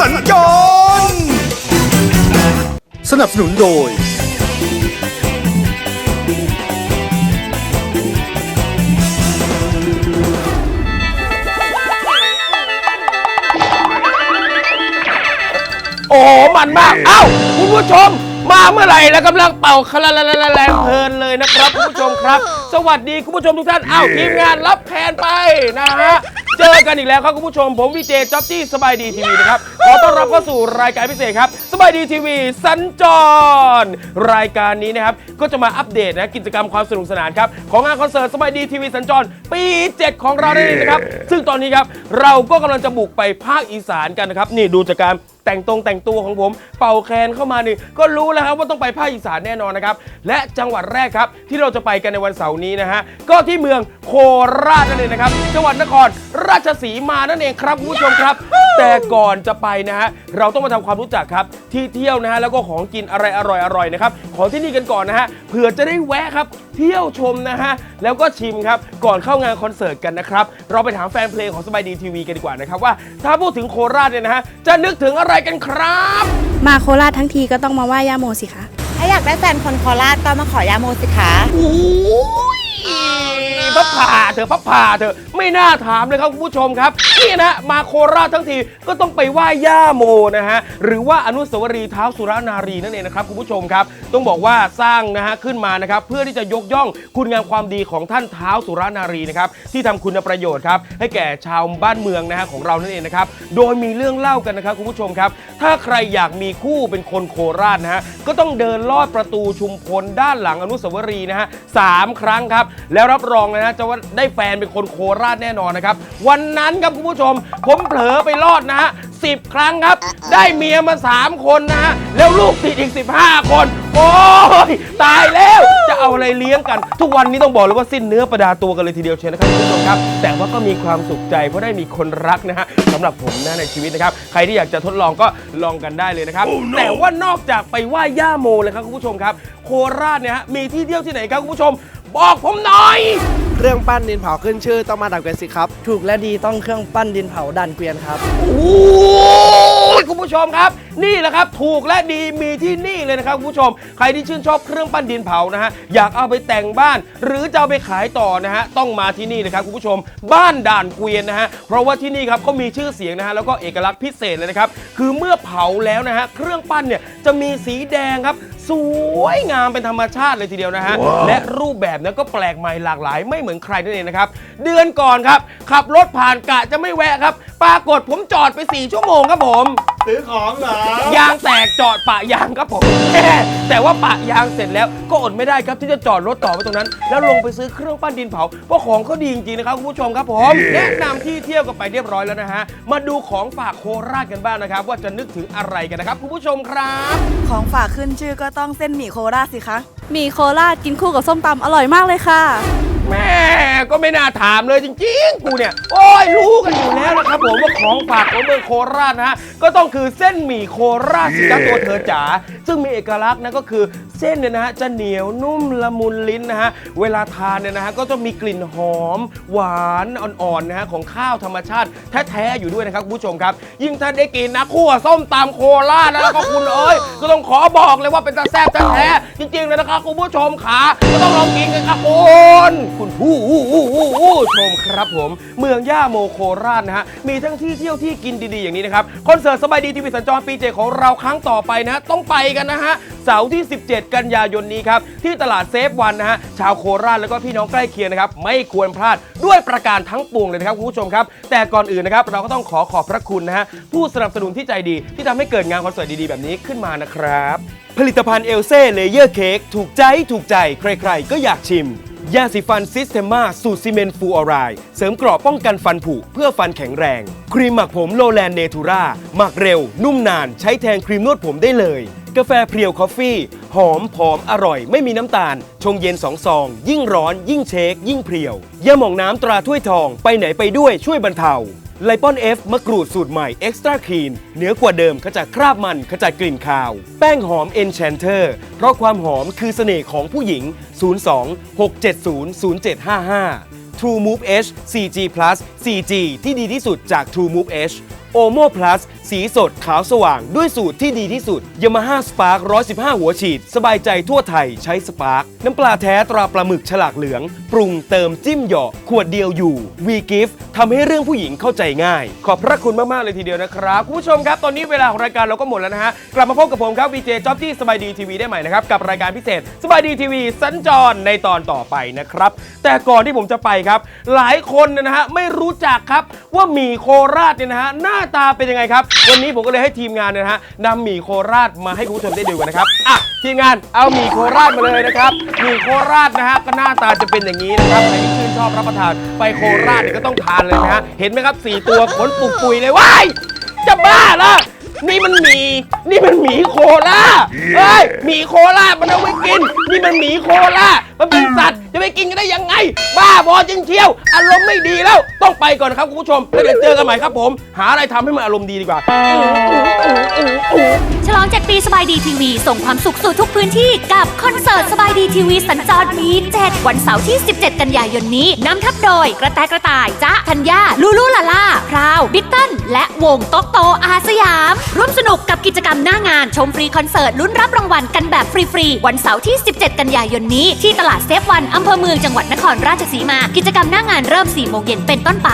บายดีทีวีสัญจร สนับสนุนโดย โอ้โหมันมาก เอ้า คุณผู้ชม มาเมื่อไหร่แล้วกำลังเป่าคลาลาลาลาแรงเพลินเลยนะครับ คุณผู้ชมครับ สวัสดีคุณผู้ชมทุกท่าน เอ้าทีมงานรับแทนไปนะฮะ เจอกันอีกแล้วครับคุณผู้ชม ผมวีเจจ๊อบจี้สบายดีทีวีนะครับ ขอต้อนรับเข้าสู่รายการพิเศษครับ สบายดีทีวีสัญจร รายการนี้นะครับ ก็จะมาอัปเดตนะกิจกรรมความสนุกสนานครับ ของงานคอนเสิร์ตสบายดีทีวีสัญจร ปี 7 ของเรานั่นเองนะครับ ซึ่งตอนนี้ครับ เราก็กำลังจะบุกไปภาคอีสานกันนะครับ นี่ดูจากการ แต่งตรงแต่งตัวของผม เป่าแคนเข้ามานี่ก็รู้แล้วครับว่าต้องไปภาคอีสานแน่นอนนะครับ และจังหวัดแรกครับ ที่เราจะไปกันในวันเสาร์นี้นะฮะก็ที่เมืองโคราชนั่นเองนะครับ จังหวัดนครราชสีมานั่นเองครับคุณผู้ชมครับ แต่ก่อนจะไปนะฮะเราต้องมาทำความรู้จักครับ ที่เที่ยวนะฮะแล้วก็ของกินอะไรอร่อยๆนะครับของที่นี่กันก่อนนะฮะเผื่อจะได้แวะครับเที่ยวชมนะฮะแล้วก็ชิมครับก่อนเข้างานคอนเสิร์ตกันนะครับเราไปถามแฟนเพลงของสบายดีทีวีกันดีกว่านะครับว่าถ้าพูดถึงโคราชเนี่ยนะฮะจะนึกถึงอะไรกันครับ มาโคราชทั้งทีก็ต้องมาไหว้ย่าโมสิคะ ถ้าอยากได้แฟนคนโคราชก็มาขอยาโมสิคะ โอ้ย พับผ่าเถอะพับผ่าเถอะไม่น่าถามเลยครับคุณผู้ชมครับนี่นะมาโคราชทั้งทีก็ต้องไปไหว้ย่าโมนะฮะหรือว่าอนุสาวรีย์เท้าสุรนารีนั่นเองนะครับคุณผู้ชมครับ ต้องบอกว่าสร้างนะฮะขึ้นมานะครับเพื่อที่จะยกย่องคุณงามความดีของท่านเท้าสุรนารีนะครับที่ทำคุณประโยชน์ครับให้แก่ชาวบ้านเมืองนะฮะของเรานั่นเองนะครับโดยมีเรื่องเล่ากันนะครับคุณผู้ชมครับ ถ้าใครอยากมีคู่เป็นคนโคราชนะฮะก็ต้องเดินลอดประตูชุมพลด้านหลังอนุสาวรีย์นะฮะสามครั้งครับแล้วรับรองนะฮะจะว่าได้แฟนเป็นคนโคราชแน่นอนนะครับ วันนั้นครับคุณผู้ชม ผมเผลอไปรอดนะฮะสิบครั้งครับ ได้เมียมา 3 คนนะฮะแล้วลูกติดอีก 15 คน โอ้ยตายแล้วจะเอาอะไรเลี้ยงกัน ทุกวันนี้ต้องบอกเลยว่าสิ้นเนื้อประดาตัวกันเลยทีเดียวเชียวนะครับคุณผู้ชมครับ แต่ว่าก็มีความสุขใจเพราะได้มีคนรักนะฮะสำหรับผมนะในชีวิตนะครับ ใครที่อยากจะทดลองก็ลองกันได้เลยนะครับแต่ว่านอกจากไปไหว้ย่าโมเลยครับคุณผู้ชมครับ โคราชเนี่ยฮะมีที่เที่ยวที่ไหนครับคุณผู้ชม บอกผมหน่อย เครื่องปั้นดินเผาขึ้นชื่อต้องมาดับกันสิครับ ถูกและดีต้องเครื่องปั้นดินเผาดันเกวียนครับ โอ้ยคุณผู้ชมครับ นี่แหละครับถูกและดีมีที่นี่เลยนะครับคุณผู้ชม ใครที่ชื่นชอบเครื่องปั้นดินเผานะฮะอยากเอาไปแต่งบ้าน หรือจะเอาไปขายต่อนะฮะต้องมาที่นี่นะครับคุณผู้ชม บ้านด่านเกวียนนะฮะเพราะว่าที่นี่ครับเขามีชื่อเสียงนะฮะแล้วก็เอกลักษณ์พิเศษเลยนะครับคือเมื่อเผาแล้วนะฮะเครื่องปั้นเนี่ยจะมีสีแดงครับสวยงามเป็นธรรมชาติเลยทีเดียวนะฮะ และรูปแบบนั้นก็แปลกใหม่หลากหลายไม่เหมือนใครนั่นเองนะครับ เดือนก่อนครับ ขับรถผ่านกะจะไม่แวะครับ ปรากฏผมจอดไป 4 ชั่วโมงครับผมซื้อของเหรอยางแตกจอดปะยางครับผมแต่ว่าปะยางเสร็จแล้วก็อดไม่ได้ครับที่จะจอดรถต่อไปตรงนั้น แล้วลงไปซื้อเครื่องปั้นดินเผาเพราะของเขาดีจริงๆนะครับคุณผู้ชมครับผมแนะนำที่เที่ยวกันไปเรียบร้อยแล้วนะฮะมาดูของฝากโคราชกันบ้างนะครับ ว่าจะนึกถึงอะไรกันนะครับคุณผู้ชมครับ ของฝากขึ้นชื่อก็ต้องเส้นหมี่โคราชสิคะหมี่โคราชกินคู่กับส้มตำอร่อยมากเลยค่ะ แม่ก็ไม่น่าถามเลยจริงๆ กูเนี่ย โอ้ยรู้กันอยู่แล้วนะครับผมว่าของฝากของเมืองโคราชนะฮะก็ต้องคือเส้นหมี่โคราชสิจ้าตัวเธอจ๋าซึ่งมีเอกลักษณ์นะก็คือเส้นเนี่ยนะฮะจะเหนียวนุ่มละมุนลิ้นนะฮะเวลาทานเนี่ยนะฮะก็จะมีกลิ่นหอม หวานอ่อนๆนะฮะของข้าวธรรมชาติแท้ๆอยู่ด้วยนะครับคุณผู้ชมครับ ยิ่งท่านได้กินนะคั่วส้มตำโคราชนะแล้วก็คุณเอ้ยก็ต้องขอบอกเลยว่าเป็นตาแซ่บแท้ๆจริงๆเลยนะครับคุณผู้ชมขาก็ต้องลองกินกันครับคุณคุณผู้ชมครับผม เมืองย่าโมโคราชนะฮะ มีทั้งที่เที่ยวที่กินดีๆอย่างนี้นะครับ คอนเสิร์ตสบายดีทีวีสัญจรปีเจของเราครั้งต่อไปนะ ต้องไปกันนะฮะ เสาร์ที่ 17 กันยายนนี้ครับ ที่ตลาดเซฟวันนะฮะ ชาวโคราชแล้วก็พี่น้องใกล้เคียงนะครับ ไม่ควรพลาดด้วยประการทั้งปวงเลยนะครับคุณผู้ชมครับ แต่ก่อนอื่นนะครับเราก็ต้องขอขอบพระคุณนะฮะผู้สนับสนุนที่ใจดีที่ทำให้เกิดงานคอนเสิร์ตดีๆแบบนี้ขึ้นมานะครับผลิตภัณฑ์เอลเซ่เลเยอร์เค้กถูกใจถูกใจ ใครๆ ก็อยากชิม ยาสีฟันซิสเตมาสูตรซีเมนต์ฟูออไรด์เสริมกรอบป้องกันฟันผุเพื่อฟันแข็งแรง ครีมหมักผมโลแลนเนทูราหมักเร็ว นุ่มนาน ใช้แทนครีมนวดผมได้เลย กาแฟเพียวคอฟฟี่ หอมผอมอร่อย ไม่มีน้ำตาล ชงเย็นสองซอง ยิ่งร้อน ยิ่งเชค ยิ่งเพรียว ยาหม่องน้ำตราถ้วยทอง ไปไหนไปด้วยช่วยบรรเทา ไลปอนเอฟมะกรูดสูตรใหม่เอ็กซ์ตร้าคลีนเหนือกว่าเดิมขจัดคราบมันขจัดกลิ่นคาว แป้งหอมเอนแชนเตอร์เพราะความหอมคือเสน่ห์ของผู้หญิง 02 670 0755 True Move H 4G Plus 4G ที่ดีที่สุดจาก True Move H โอโม plus สีสดขาวสว่างด้วยสูตรที่ดีที่สุด Yamaha Spark 115 หัวฉีด สบายใจทั่วไทยใช้ Spark น้ำปลาแท้ตราปลาหมึกฉลากเหลือง ปรุงเติมจิ้มเหยาะขวดเดียวอยู่ V Gift ทำให้เรื่องผู้หญิงเข้าใจง่าย ขอบพระคุณมากๆเลยทีเดียวนะครับคุณผู้ชมครับตอนนี้เวลาของรายการเราก็หมดแล้วนะฮะกลับมาพบกับผมครับวีเจจ๊อบที่สบายดีทีวีได้ใหม่นะครับกับรายการพิเศษสบายดีทีวีสัญจรในตอนต่อไปนะครับแต่ก่อนที่ผมจะไปครับ หลายคนนะฮะไม่รู้จักครับว่าหมี่โคราชเนี่ยนะฮะหน้าตาเป็นยังไงครับ วันนี้ผมก็เลยให้ทีมงานเนี่ยนะฮะนำหมี่โคราชมาให้คุณผู้ชมได้ดูกันนะครับอะทีมงานเอาหมี่โคราชมาเลยนะครับหมี่โคราชนะฮะก็หน้าตาจะเป็นอย่างนี้นะครับใครที่ชื่นชอบรับประทานไปโคราชเนี่ยก็ต้องทานเลยนะฮะเห็นไหมครับสี่ตัวขนปุกปุยเลยว้ายจะบ้าละนี่มันหมีนี่มันหมีโคราเฮ้ยหมีโครามันเอาไว้กิน นี่มันหมีโครา มันเป็นสัตว์จะไปกินกันได้ยังไง บ้าบอจริงเชียว อารมณ์ไม่ดีแล้ว ต้องไปก่อนครับคุณผู้ชมแล้วเดี๋ยวเจอกันใหม่ครับผม หาอะไรทำให้มันอารมณ์ดีดีกว่า ฉลอง7ปีสบายดีทีวี ส่งความสุขสู่ทุกพื้นที่กับคอนเสิร์ตสบายดีทีวีสัญจรมี7วันเสาร์ที่ 17 กันยายนนี้นำทัพโดย กระแตกระต่ายจ๊ะธัญญาลูลูลาล่าพราวบิ๊กเติ้ลและวงโต๊กโตอาสยาม ร่วมสนุกกับกิจกรรมหน้างานชมฟรีคอนเสิร์ตลุ้นรับรางวัลกันแบบฟรีๆวันเสาร์ที่ 17 กันยายนนี้ที่ตลาดเซฟวันอำเภอเมืองจังหวัดนครราชสีมา กิจกรรมหน้างานเริ่ม4โมงเย็นเป็นต้นไป